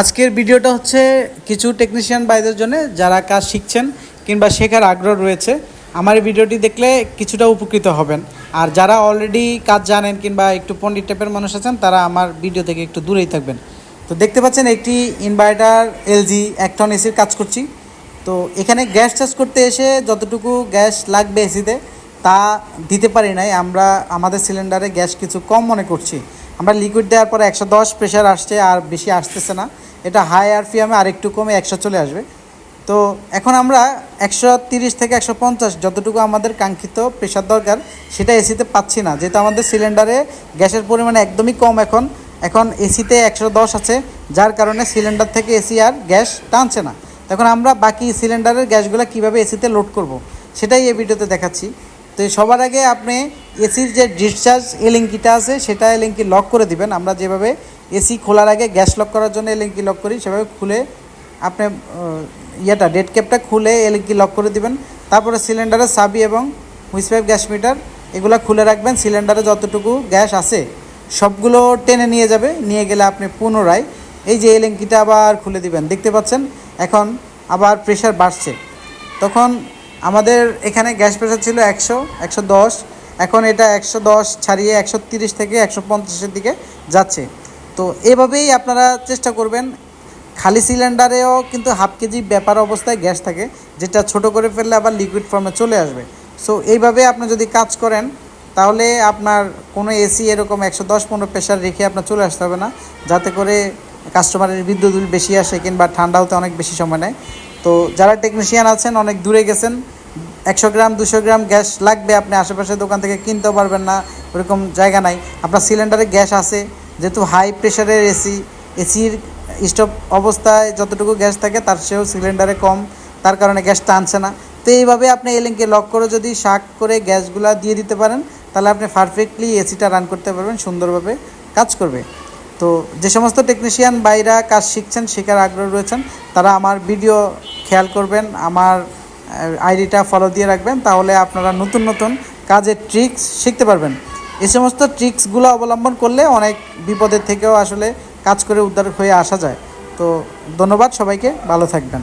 আজকের ভিডিওটা হচ্ছে কিছু টেকনিশিয়ান ভাইদের জন্য যারা কাজ শিখছেন কিংবা শেখার আগ্রহ রয়েছে। আমার এই ভিডিওটি দেখলে কিছুটা উপকৃত হবেন। আর যারা অলরেডি কাজ জানেন কিংবা একটু পণ্ডিত টাইপের মানুষ আছেন, তারা আমার ভিডিও থেকে একটু দূরেই থাকবেন। তো দেখতে পাচ্ছেন একটি ইনভার্টার এলজি এক টন এসির কাজ করছি। তো এখানে গ্যাস চার্জ করতে এসে যতটুকু গ্যাস লাগবে এসিতে তা দিতে পারি নাই। আমরা, আমাদের সিলিন্ডারে গ্যাস কিছু কম মনে করছি। আমরা লিকুইড দেওয়ার পরে একশো দশ প্রেশার আসছে আর বেশি আসতেছে না। এটা হাই আর ফিয়ামে আরেকটু কমে একশো চলে আসবে। তো এখন আমরা একশো তিরিশ থেকে একশো পঞ্চাশ যতটুকু আমাদের কাঙ্ক্ষিত প্রেশার দরকার, সেটা এসিতে পাচ্ছি না। যেহেতু আমাদের সিলিন্ডারে গ্যাসের পরিমাণ একদমই কম এখন এখন এসিতে একশো দশ আছে, যার কারণে সিলিন্ডার থেকে এসি আর গ্যাস টানছে না। তখন আমরা বাকি সিলিন্ডারের গ্যাসগুলো কীভাবে এসিতে লোড করব, সেটাই এই ভিডিওতে দেখাচ্ছি। তো সবার আগে আপনি এসির যে ডিসচার্জ এলিঙ্কিটা আছে, সেটা এলিঙ্কি লক করে দিবেন। আমরা যেভাবে এসি খোলার আগে গ্যাস লক করার জন্য এলিঙ্কি লক করি, সেভাবে খুলে আপনি ইয়েটা ডেট ক্যাপটা খুলে এলিঙ্কি লক করে দিবেন। তারপরে সিলিন্ডারের সাবি এবং হুইস পাইপ গ্যাস মিটার এগুলো খুলে রাখবেন। সিলিন্ডারে যতটুকু গ্যাস আছে, সবগুলো টেনে নিয়ে যাবে। নিয়ে গেলে আপনি পুনরায় এই যে এলিঙ্কিটা আবার খুলে দিবেন। দেখতে পাচ্ছেন? এখন আবার প্রেশার বাড়ছে। তখন আমাদের এখানে গ্যাস প্রেশার ছিল একশো একশো দশ। এখন এটা একশো দশ ছাড়িয়ে একশো তিরিশ থেকে একশো পঞ্চাশের দিকে যাচ্ছে। তো এভাবেই আপনারা চেষ্টা করবেন। খালি সিলিন্ডারেও কিন্তু হাফ কেজি ব্যাপার অবস্থায় গ্যাস থাকে, যেটা ছোট করে ফেললে আবার লিকুইড ফর্মে চলে আসবে। সো এইভাবে আপনি যদি কাজ করেন, তাহলে আপনার কোনো এসি এরকম একশো দশ পনেরো প্রেশার রেখে আপনার চলে আসতে হবে না। যাতে করে কাস্টমারের বিদ্যুৎ বিল বেশি আসে কিংবা ঠান্ডা হতে অনেক বেশি সময় নেয়। তো যারা টেকনিশিয়ান আছেন, অনেক দূরে গেছেন, একশো গ্রাম, দুশো গ্রাম গ্যাস লাগবে আপনি আশেপাশে দোকান থেকে, কিনতেও পারবেন না, ওরকম জায়গা নাই। আপনার সিলিন্ডারে গ্যাস আছে, যেহেতু হাই প্রেশারের এসি এসির স্টপ অবস্থায় যতটুকু গ্যাস থাকে, তার সেও সিলিন্ডারে কম, তার কারণে গ্যাস টানছে না। তো এইভাবে আপনি এলিঙ্কে লক করে যদি শাক করে গ্যাসগুলা দিয়ে দিতে পারেন, তাহলে আপনি পারফেক্টলি এসিটা রান করতে পারবেন, সুন্দরভাবে কাজ করবে। তো যে সমস্ত টেকনিশিয়ান বাইরা কাজ শিখছেন, শেখার আগ্রহ রয়েছেন, তারা আমার ভিডিও খেয়াল করবেন, আমার আইডিটা ফলো দিয়ে রাখবেন, তাহলে আপনারা নতুন নতুন কাজের ট্রিক্স শিখতে পারবেন। এ সমস্ত ট্রিক্সগুলো অবলম্বন করলে অনেক বিপদের থেকেও আসলে কাজ করে উদ্ধার হয়ে আসা যায়। তো ধন্যবাদ সবাইকে, ভালো থাকবেন।